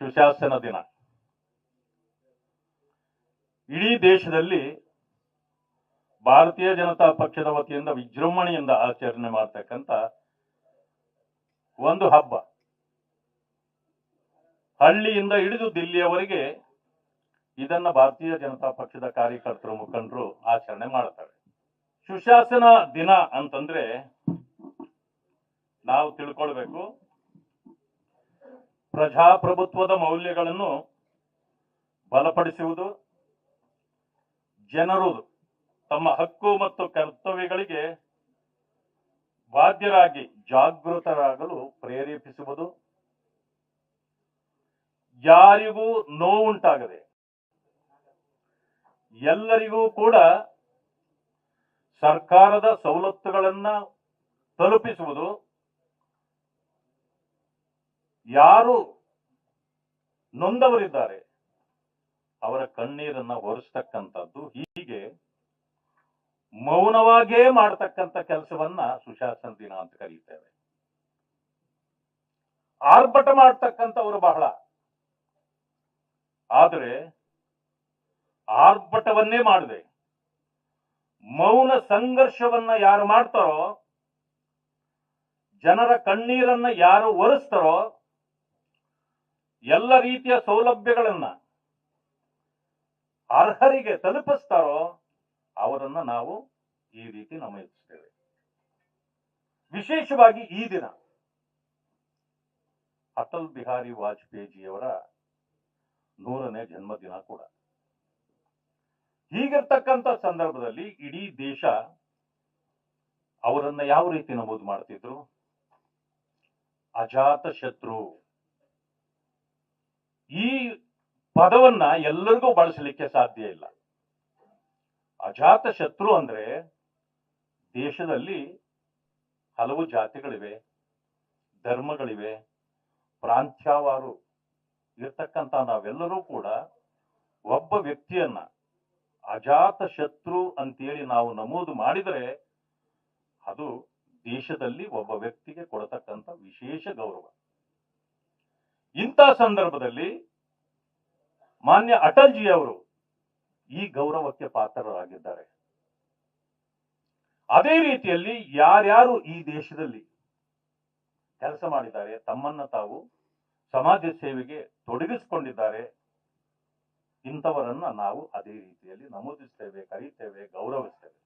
ಸುಶಾಸನ ದಿನ ಇಡೀ ದೇಶದಲ್ಲಿ ಭಾರತೀಯ ಜನತಾ ಪಕ್ಷದ ವತಿಯಿಂದ ವಿಜೃಂಭಣೆಯಿಂದ ಆಚರಣೆ ಮಾಡತಕ್ಕಂತ ಒಂದು ಹಬ್ಬ. ಹಳ್ಳಿಯಿಂದ ಹಿಡಿದು ದಿಲ್ಲಿಯವರೆಗೆ ಇದನ್ನ ಭಾರತೀಯ ಜನತಾ ಪಕ್ಷದ ಕಾರ್ಯಕರ್ತರು ಮುಖಂಡರು ಆಚರಣೆ ಮಾಡ್ತಾರೆ. ಸುಶಾಸನ ದಿನ ಅಂತಂದ್ರೆ ನಾವು ತಿಳ್ಕೊಳ್ಬೇಕು. ಪ್ರಜಾಪ್ರಭುತ್ವದ ಮೌಲ್ಯಗಳನ್ನು ಬಲಪಡಿಸುವುದು, ಜನರು ತಮ್ಮ ಹಕ್ಕು ಮತ್ತು ಕರ್ತವ್ಯಗಳಿಗೆ ಬಾಧ್ಯರಾಗಿ ಜಾಗೃತರಾಗಲು ಪ್ರೇರೇಪಿಸುವುದು. ಯಾರಿಗೂ ನೋವುಂಟಾಗದೆ ಎಲ್ಲರಿಗೂ ಕೂಡ ಸರ್ಕಾರದ ಸವಲತ್ತುಗಳನ್ನ ತಲುಪಿಸುವುದು. ಯಾರು ನೊಂದವರಿದ್ದಾರೆ, ಅವರ ಕಣ್ಣೀರನ್ನ ಒರೆಸ್ತಕ್ಕಂಥದ್ದು ಹೀಗೆ ಮೌನವಾಗೇ ಮಾಡತಕ್ಕಂಥ ಕೆಲಸವನ್ನ ಸುಶಾಸನ ದಿನ ಅಂತ ಕರೀತೇವೆ. ಆರ್ಭಟ ಮಾಡ್ತಕ್ಕಂಥವ್ರು ಬಹಳ. ಆದರೆ ಆರ್ಭಟವನ್ನೇ ಮಾಡಿದೆ. ಮೌನ ಸಂಘರ್ಷವನ್ನ ಯಾರು ಮಾಡ್ತಾರೋ, ಜನರ ಕಣ್ಣೀರನ್ನ ಯಾರು ಒರೆಸ್ತಾರೋ ಎಲ್ಲ ರೀತಿಯ ಸೌಲಭ್ಯಗಳನ್ನ ಅರ್ಹರಿಗೆ ತಲುಪಿಸ್ತಾರೋ ಅವರನ್ನ ನಾವು ಈ ರೀತಿ ನಮೂದಿಸ್ತೇವೆ. ವಿಶೇಷವಾಗಿ ಈ ದಿನ ಅಟಲ್ ಬಿಹಾರಿ ವಾಜಪೇಯಿಜಿಯವರ ನೂರನೇ ಜನ್ಮದಿನ ಕೂಡ. ಹೀಗಿರ್ತಕ್ಕಂಥ ಸಂದರ್ಭದಲ್ಲಿ ಇಡೀ ದೇಶ ಅವರನ್ನ ಯಾವ ರೀತಿ ನಮೂದು ಮಾಡ್ತಿದ್ರು? ಅಜಾತ ಶತ್ರು. ಈ ಪದವನ್ನ ಎಲ್ಲರಿಗೂ ಬಳಸಲಿಕ್ಕೆ ಸಾಧ್ಯ ಇಲ್ಲ. ಅಜಾತ ಶತ್ರು ಅಂದ್ರೆ ದೇಶದಲ್ಲಿ ಹಲವು ಜಾತಿಗಳಿವೆ, ಧರ್ಮಗಳಿವೆ, ಪ್ರಾಂತ್ಯವಾರು ಇರ್ತಕ್ಕಂಥ ನಾವೆಲ್ಲರೂ ಕೂಡ ಒಬ್ಬ ವ್ಯಕ್ತಿಯನ್ನ ಅಜಾತ ಶತ್ರು ಅಂತೇಳಿ ನಾವು ನಮೂದು ಮಾಡಿದರೆ ಅದು ದೇಶದಲ್ಲಿ ಒಬ್ಬ ವ್ಯಕ್ತಿಗೆ ಕೊಡತಕ್ಕಂಥ ವಿಶೇಷ ಗೌರವ. ಇಂಥ ಸಂದರ್ಭದಲ್ಲಿ ಮಾನ್ಯ ಅಟಲ್ಜಿ ಅವರು ಈ ಗೌರವಕ್ಕೆ ಪಾತ್ರರಾಗಿದ್ದಾರೆ. ಅದೇ ರೀತಿಯಲ್ಲಿ ಯಾರ್ಯಾರು ಈ ದೇಶದಲ್ಲಿ ಕೆಲಸ ಮಾಡಿದ್ದಾರೆ, ತಮ್ಮನ್ನ ತಾವು ಸಮಾಜ ಸೇವೆಗೆ ತೊಡಗಿಸಿಕೊಂಡಿದ್ದಾರೆ, ಇಂಥವರನ್ನ ನಾವು ಅದೇ ರೀತಿಯಲ್ಲಿ ನಮೂದಿಸ್ತೇವೆ, ಕರೀತೇವೆ, ಗೌರವಿಸ್ತೇವೆ.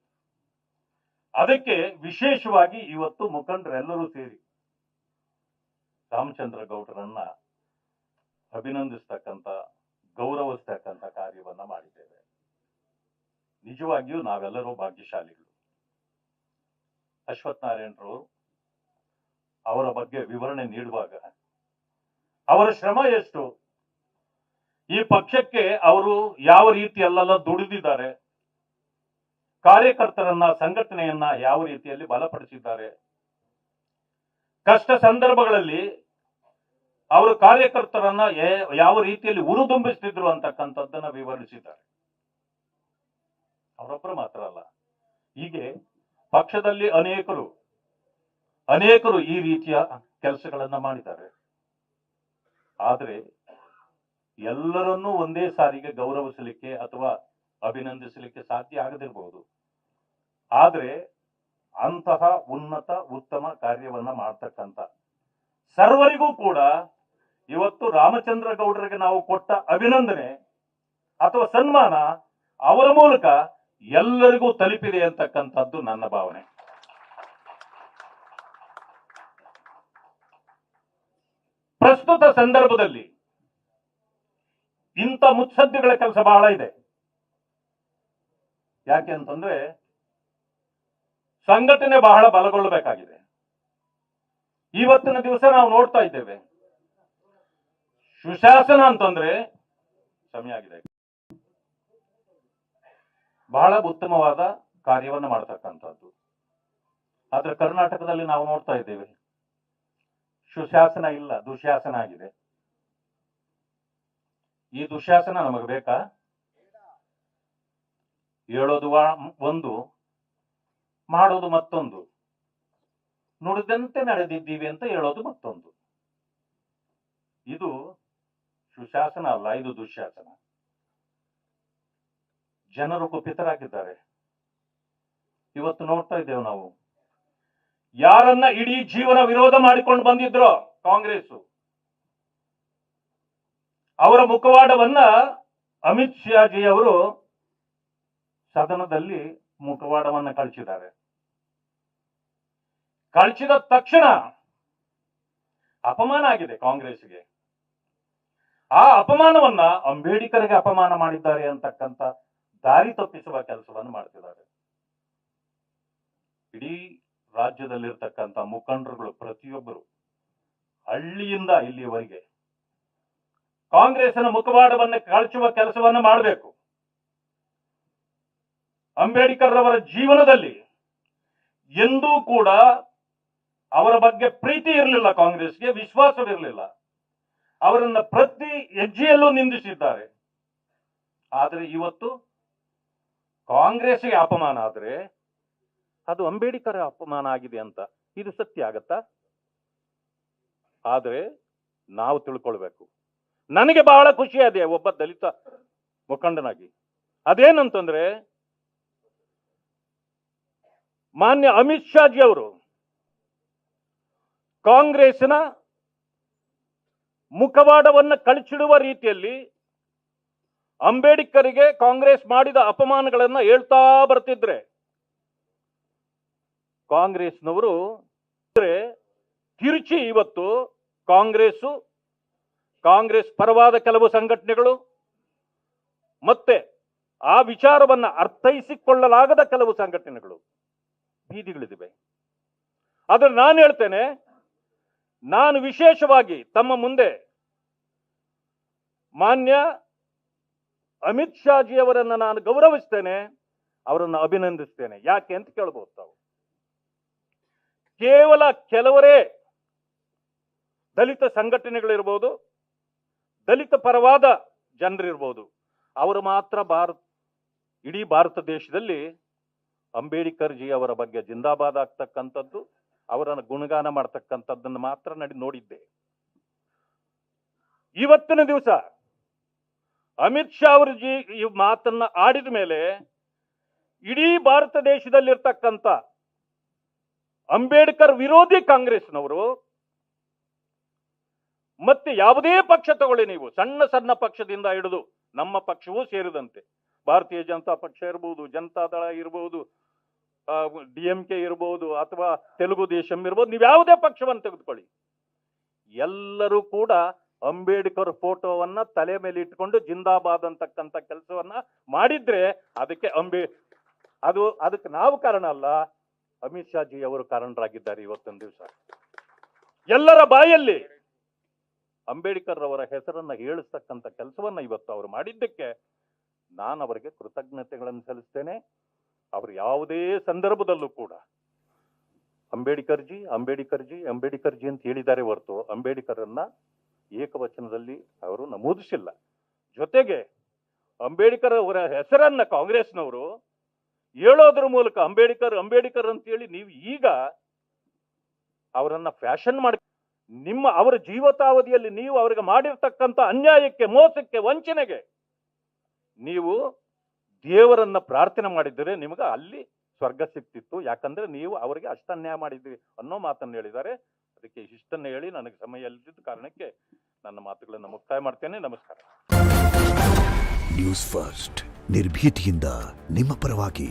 ಅದಕ್ಕೆ ವಿಶೇಷವಾಗಿ ಇವತ್ತು ಮುಖಂಡರೆಲ್ಲರೂ ಸೇರಿ ರಾಮಚಂದ್ರ ಗೌಡರನ್ನ ಅಭಿನಂದಿಸ್ತಕ್ಕಂಥ, ಗೌರವಿಸ್ತಕ್ಕಂಥ ಕಾರ್ಯವನ್ನ ಮಾಡಿದ್ದೇವೆ. ನಿಜವಾಗಿಯೂ ನಾವೆಲ್ಲರೂ ಭಾಗ್ಯಶಾಲಿಗಳು. ಅಶ್ವಥ್ ನಾರಾಯಣರವರು ಅವರ ಬಗ್ಗೆ ವಿವರಣೆ ನೀಡುವಾಗ, ಅವರ ಶ್ರಮ ಎಷ್ಟು? ಈ ಪಕ್ಷಕ್ಕೆ ಅವರು ಯಾವ ರೀತಿಯಲ್ಲೆಲ್ಲ ದುಡಿದಿದ್ದಾರೆ? ಕಾರ್ಯಕರ್ತರನ್ನ, ಸಂಘಟನೆಯನ್ನ ಯಾವ ರೀತಿಯಲ್ಲಿ ಬಲಪಡಿಸಿದ್ದಾರೆ? ಕಷ್ಟ ಸಂದರ್ಭಗಳಲ್ಲಿ ಅವರು ಕಾರ್ಯಕರ್ತರನ್ನ ಯಾವ ರೀತಿಯಲ್ಲಿ ಉರುದುಂಬಿಸ್ತಿದ್ರು ಅಂತಕ್ಕಂಥದ್ದನ್ನ ವಿವರಿಸಿದ್ದಾರೆ. ಅವರೊಬ್ಬರು ಮಾತ್ರ ಅಲ್ಲ. ಹೀಗೆ ಪಕ್ಷದಲ್ಲಿ ಅನೇಕರು ಅನೇಕರು ಈ ರೀತಿಯ ಕೆಲಸಗಳನ್ನ ಮಾಡಿದ್ದಾರೆ. ಆದರೆ ಎಲ್ಲರನ್ನೂ ಒಂದೇ ಸಾರಿಗೆ ಗೌರವಿಸಲಿಕ್ಕೆ ಅಥವಾ ಅಭಿನಂದಿಸಲಿಕ್ಕೆ ಸಾಧ್ಯ ಆಗದಿರಬಹುದು ಆದರೆ ಅಂತಹ ಉನ್ನತ, ಉತ್ತಮ ಕಾರ್ಯವನ್ನ ಮಾಡ್ತಕ್ಕಂಥ ಸರ್ವರಿಗೂ ಕೂಡ ಇವತ್ತು ರಾಮಚಂದ್ರ ಗೌಡರಿಗೆ ನಾವು ಕೊಟ್ಟ ಅಭಿನಂದನೆ ಅಥವಾ ಸನ್ಮಾನ ಅವರ ಮೂಲಕ ಎಲ್ಲರಿಗೂ ತಲುಪಿದೆ ಅಂತಕ್ಕಂಥದ್ದು ನನ್ನ ಭಾವನೆ. ಪ್ರಸ್ತುತ ಸಂದರ್ಭದಲ್ಲಿ ಇಂಥ ಮುತ್ಸದ್ದಿಗಳ ಕೆಲಸ ಬಹಳ ಇದೆ. ಯಾಕೆ ಅಂತಂದ್ರೆ ಸಂಘಟನೆ ಬಹಳ ಬಲಗೊಳ್ಳಬೇಕಾಗಿದೆ. ಇವತ್ತಿನ ದಿವಸ ನಾವು ನೋಡ್ತಾ ಇದ್ದೇವೆ. ಸುಶಾಸನ ಅಂತಂದ್ರೆ ಸಮಯ ಆಗಿದೆ. ಬಹಳ ಉತ್ತಮವಾದ ಕಾರ್ಯವನ್ನು ಮಾಡತಕ್ಕಂಥದ್ದು. ಆದ್ರೆ ಕರ್ನಾಟಕದಲ್ಲಿ ನಾವು ನೋಡ್ತಾ ಇದ್ದೇವೆ, ಸುಶಾಸನ ಇಲ್ಲ, ದುಶಾಸನ ಆಗಿದೆ. ಈ ದುಶಾಸನ ನಮಗೆ ಬೇಕಾ? ಹೇಳೋದು ಒಂದು, ಮಾಡೋದು ಮತ್ತೊಂದು. ನುಡಿದಂತೆ ನಡೆದಿದ್ದೀವಿ ಅಂತ ಹೇಳೋದು ಮತ್ತೊಂದು. ಇದು ಸುಶಾಸನ ಅಲ್ಲ ಇದು ದುಶಾಸನ. ಜನರು ಕುಪಿತರಾಗಿದ್ದಾರೆ. ಇವತ್ತು ನೋಡ್ತಾ ಇದ್ದೇವೆ ನಾವು. ಯಾರನ್ನ ಇಡೀ ಜೀವನ ವಿರೋಧ ಮಾಡಿಕೊಂಡು ಬಂದಿದ್ರೋ ಕಾಂಗ್ರೆಸ್ ಅವರ ಮುಖವಾಡವನ್ನ ಅಮಿತ್ ಶಾಜಿ ಅವರು ಸದನದಲ್ಲಿ ಮುಖವಾಡವನ್ನ ಕಳಿಸಿದ್ದಾರೆ. ಕಳಿಸಿದ ತಕ್ಷಣ ಅಪಮಾನ ಆಗಿದೆ ಕಾಂಗ್ರೆಸ್ಗೆ ಆ ಅಪಮಾನವನ್ನ ಅಂಬೇಡ್ಕರ್ಗೆ ಅಪಮಾನ ಮಾಡಿದ್ದಾರೆ ಅಂತಕ್ಕಂಥ ದಾರಿ ತಪ್ಪಿಸುವ ಕೆಲಸವನ್ನು ಮಾಡ್ತಿದ್ದಾರೆ. ಇಡೀ ರಾಜ್ಯದಲ್ಲಿರ್ತಕ್ಕಂಥ ಮುಖಂಡರುಗಳು ಪ್ರತಿಯೊಬ್ಬರು ಹಳ್ಳಿಯಿಂದ ಇಲ್ಲಿಯವರೆಗೆ ಕಾಂಗ್ರೆಸ್ನ ಮುಖವಾಡವನ್ನು ಕಳಚುವ ಕೆಲಸವನ್ನು ಮಾಡಬೇಕು. ಅಂಬೇಡ್ಕರ್ ಅವರ ಜೀವನದಲ್ಲಿ ಎಂದೂ ಕೂಡ ಅವರ ಬಗ್ಗೆ ಪ್ರೀತಿ ಇರಲಿಲ್ಲ ಕಾಂಗ್ರೆಸ್ಗೆ, ವಿಶ್ವಾಸವಿರಲಿಲ್ಲ. ಅವರನ್ನ ಪ್ರತಿ ಹೆಜ್ಜೆಯಲ್ಲೂ ನಿಂದಿಸಿದ್ದಾರೆ. ಆದರೆ ಇವತ್ತು ಕಾಂಗ್ರೆಸ್ಗೆ ಅಪಮಾನ ಆದರೆ ಅದು ಅಂಬೇಡ್ಕರ್ ಅಪಮಾನ ಆಗಿದೆ ಅಂತ ಇದು ಸತ್ಯ ಆಗತ್ತಾ? ಆದರೆ ನಾವು ತಿಳ್ಕೊಳ್ಬೇಕು. ನನಗೆ ಬಹಳ ಖುಷಿ ಅದೇ ಒಬ್ಬ ದಲಿತ ಮುಖಂಡನಾಗಿ. ಅದೇನಂತಂದ್ರೆ ಮಾನ್ಯ ಅಮಿತ್ ಶಾಜಿ ಅವರು ಕಾಂಗ್ರೆಸ್ನ ಮುಖವಾಡವನ್ನು ಕಳಚಿಡುವ ರೀತಿಯಲ್ಲಿ ಅಂಬೇಡ್ಕರ್ಗೆ ಕಾಂಗ್ರೆಸ್ ಮಾಡಿದ ಅಪಮಾನಗಳನ್ನ ಹೇಳ್ತಾ ಬರ್ತಿದ್ರೆ ಕಾಂಗ್ರೆಸ್ನವರು ತಿರುಚಿ ಇವತ್ತು ಕಾಂಗ್ರೆಸ್ಸು, ಕಾಂಗ್ರೆಸ್ ಪರವಾದ ಕೆಲವು ಸಂಘಟನೆಗಳು ಮತ್ತೆ ಆ ವಿಚಾರವನ್ನ ಅರ್ಥೈಸಿಕೊಳ್ಳಲಾಗದ ಕೆಲವು ಸಂಘಟನೆಗಳು ಬೀದಿಗಳಿದಿವೆ. ಆದರೆ ನಾನು ಹೇಳ್ತೇನೆ, ನಾನು ವಿಶೇಷವಾಗಿ ತಮ್ಮ ಮುಂದೆ ಮಾನ್ಯ ಅಮಿತ್ ಶಾಜಿ ಅವರನ್ನ ನಾನು ಗೌರವಿಸ್ತೇನೆ, ಅವರನ್ನು ಅಭಿನಂದಿಸ್ತೇನೆ. ಯಾಕೆ ಅಂತ ಕೇಳ್ಬೋದು ತಾವು. ಕೇವಲ ಕೆಲವರೇ ದಲಿತ ಸಂಘಟನೆಗಳಿರ್ಬೋದು, ದಲಿತ ಪರವಾದ ಜನರಿರ್ಬೋದು, ಅವರು ಮಾತ್ರ ಭಾರತ, ಇಡೀ ಭಾರತ ದೇಶದಲ್ಲಿ ಅಂಬೇಡ್ಕರ್ ಜಿ ಅವರ ಬಗ್ಗೆ ಜಿಂದಾಬಾದ್ ಆಗ್ತಕ್ಕಂಥದ್ದು, ಅವರನ್ನು ಗುಣಗಾನ ಮಾಡ್ತಕ್ಕಂಥದ್ದನ್ನು ಮಾತ್ರ ನಡಿ, ನೋಡಿದ್ದೆ. ಇವತ್ತಿನ ದಿವಸ ಅಮಿತ್ ಶಾ ಅವರ ಈ ಮಾತನ್ನ ಆಡಿದ ಮೇಲೆ ಇಡೀ ಭಾರತ ದೇಶದಲ್ಲಿರ್ತಕ್ಕಂಥ ಅಂಬೇಡ್ಕರ್ ವಿರೋಧಿ ಕಾಂಗ್ರೆಸ್ನವರು ಮತ್ತೆ ಯಾವುದೇ ಪಕ್ಷ ತಗೊಳ್ಳಿ ನೀವು, ಸಣ್ಣ ಸಣ್ಣ ಪಕ್ಷದಿಂದ ಹಿಡಿದು ನಮ್ಮ ಪಕ್ಷವೂ ಸೇರಿದಂತೆ. ಭಾರತೀಯ ಜನತಾ ಪಕ್ಷ ಇರಬಹುದು ಜನತಾದಳ ಇರಬಹುದು ಡಿ ಎಂ ಕೆ ಇರಬಹುದು ಅಥವಾ ತೆಲುಗು ದೇಶಂ ಇರಬಹುದು ನೀವು ಯಾವುದೇ ಪಕ್ಷವನ್ನು ತೆಗೆದುಕೊಳ್ಳಿ. ಎಲ್ಲರೂ ಕೂಡ ಅಂಬೇಡ್ಕರ್ ಫೋಟೋವನ್ನ ತಲೆ ಮೇಲೆ ಇಟ್ಕೊಂಡು ಜಿಂದಾಬಾದ್ ಅಂತಕ್ಕಂಥ ಕೆಲಸವನ್ನ ಮಾಡಿದ್ರೆ ಅದಕ್ಕೆ ಅಂಬೇ, ಅದು ಅದಕ್ಕೆ ನಾವು ಕಾರಣ ಅಲ್ಲ, ಅಮಿತ್ ಶಾ ಜಿ ಅವರು ಕಾರಣರಾಗಿದ್ದಾರೆ ಇವತ್ತೊಂದು ದಿವಸ. ಎಲ್ಲರ ಬಾಯಲ್ಲಿ ಅಂಬೇಡ್ಕರ್ ಅವರ ಹೆಸರನ್ನ ಹೇಳಿಸ್ತಕ್ಕಂಥ ಕೆಲಸವನ್ನ ಇವತ್ತು ಅವರು ಮಾಡಿದ್ದಕ್ಕೆ ನಾನು ಅವರಿಗೆ ಕೃತಜ್ಞತೆಗಳನ್ನು ಸಲ್ಲಿಸ್ತೇನೆ. ಅವರು ಯಾವುದೇ ಸಂದರ್ಭದಲ್ಲೂ ಕೂಡ ಅಂಬೇಡ್ಕರ್ ಜಿ ಅಂಬೇಡ್ಕರ್ ಜಿ ಅಂಬೇಡ್ಕರ್ ಜಿ ಅಂತ ಹೇಳಿದ್ದಾರೆ ಹೊರತು ಅಂಬೇಡ್ಕರನ್ನ ಏಕವಚನದಲ್ಲಿ ಅವರು ನಮೂದಿಸಿಲ್ಲ. ಜೊತೆಗೆ ಅಂಬೇಡ್ಕರ್ ಅವರ ಹೆಸರನ್ನ ಕಾಂಗ್ರೆಸ್ನವರು ಹೇಳೋದ್ರ ಮೂಲಕ ಅಂಬೇಡ್ಕರ್ ಅಂಬೇಡ್ಕರ್ ಅಂತೇಳಿ ನೀವು ಈಗ ಅವರನ್ನ ಫ್ಯಾಷನ್ ಮಾಡಿ ನಿಮ್ಮ ಅವರ ಜೀವತಾವಧಿಯಲ್ಲಿ ನೀವು ಅವರಿಗೆ ಮಾಡಿರ್ತಕ್ಕಂಥ ಅನ್ಯಾಯಕ್ಕೆ, ಮೋಸಕ್ಕೆ, ವಂಚನೆಗೆ ನೀವು ದೇವರನ್ನ ಪ್ರಾರ್ಥನೆ ಮಾಡಿದರೆ ನಿಮಗೆ ಅಲ್ಲಿ ಸ್ವರ್ಗ ಸಿಕ್ತಿತ್ತು. ಯಾಕಂದ್ರೆ ನೀವು ಅವರಿಗೆ ಅಷ್ಟನ್ಯಾಯ ಮಾಡಿದ್ರಿ ಅನ್ನೋ ಮಾತನ್ನು ಹೇಳಿದ್ದಾರೆ. ಅದಕ್ಕೆ ಇಷ್ಟನ್ನು ಹೇಳಿ ನನಗೆ ಸಮಯ ಇಲ್ಲದಿದ್ದ ಕಾರಣಕ್ಕೆ ನನ್ನ ಮಾತುಗಳನ್ನು ಮುಕ್ತಾಯ ಮಾಡ್ತೇನೆ. ನಮಸ್ಕಾರ. ನ್ಯೂಸ್ ಫಸ್ಟ್ ನಿರ್ಭೀತಿಯಿಂದ ನಿಮ್ಮ ಪರವಾಗಿ.